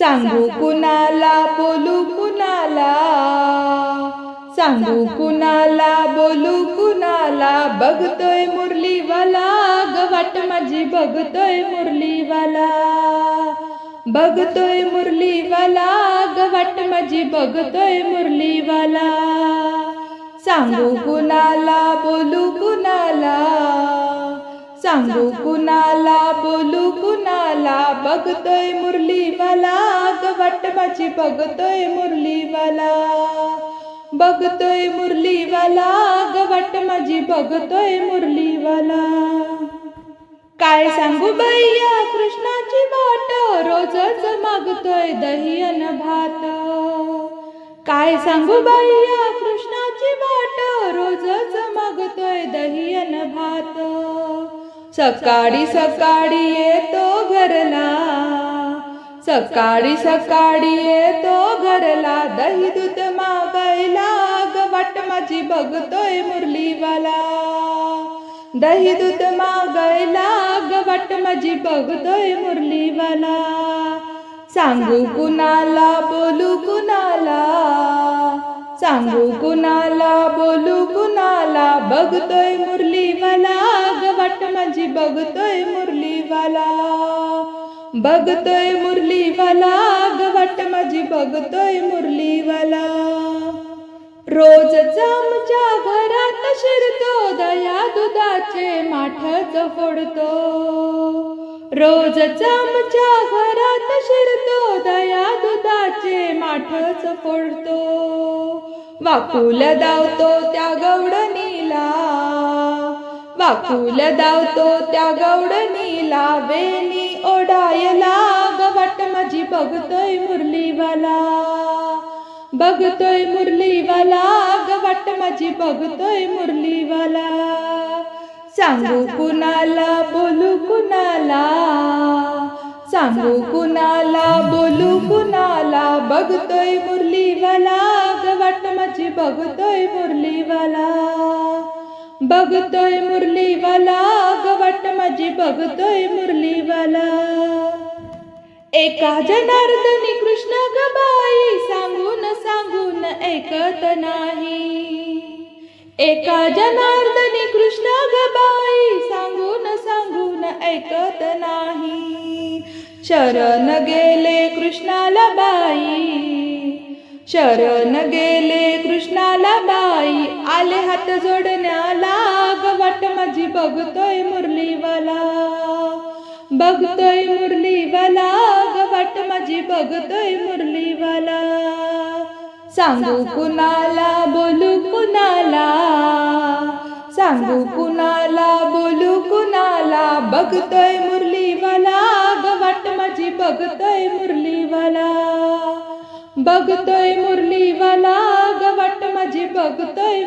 सांगू कुणाला बोलू कुणाला? सांगू कुणाला बोलू कुणाला? बघतोय मुरलीवाला ग वाट माझी बघतोय मुरलीवाला. बघतोय मुरलीवाला ग वाट माझी बघतोय मुरलीवाला. सांगू कुणाला बोलू कुणाला? सांगू कुणाला बोलू कुणाला बघतोय मुरलीवाला ग वाट माझी बघतोय मुरलीवाला. बघतोय मुरलीवाला ग वाट माझी बघतोय मुरलीवाला. काय सांगू बैया कृष्णाची वाट? रोजच मागतोय दही अन भात. काय सांगू बैया कृष्णाची वाट? रोजच मागतोय दही अन भात. सकाळी सकाळी येतो घरला. सकाळी सकाळी येतो घरला. दही दूध मागायला ग वाट माझी बघतोय मुरलीवाला. दही दूध मागायला ग वाट माझी बघतोय मुरलीवाला. सांगू कुणाला बोलू कुणाला? सांगू कुणाला बोलू कुणाला? बघतोय मुरलीवाला. वाट माझी बघतोय मुरलीवाला. बघतोय मुरलीवाला ग वाट माझी बघतोय मुरलीवाला. रोज आमच्या घरात शिरतो दया दुधाचे माठच फोडतो. रोज आमच्या घरात शिरतो दया दुधाचे माठच फोडतो. वाकुल दावतो त्या गवडणीला वाकुल दावतो त्या गवडणीला वेणी ओढायला ग वाट माझी बघतोय मुरलीवाला. बघतोय मुरलीवाला ग वाट माझी बघतोय मुरलीवाला. सांगू कुणाला बोलू कुणाला? सांगू कुणाला बोलू कुणाला? बघतोय मुरलीवाला ग वाट माझी बघतोय मुरलीवाला. बघतोय मुरलीवाला गवट माझी बघतोय मुरलीवाला. एका जनार्दनी कृष्ण गबाई सांगून सांगून ऐकत नाही. एका जनार्दनी कृष्ण गबाई सांगून सांगून ऐकत नाही. शरण गेले कृष्णाला बाई शरण गेले कृष्णाला बाई आले हात जोडण्याला ग वाट माझी बघतोय मुरलीवाला. बघतोय मुरलीवाला ग वाट माझी बघतोय मुरलीवाला. सांगू कुणाला बोलू कुणाला? सांगू. कुणाला बोलू कुणाला? बघतोय मुरलीवाला बघतोय मुरलीवाला गवट वाट माझी बघतोय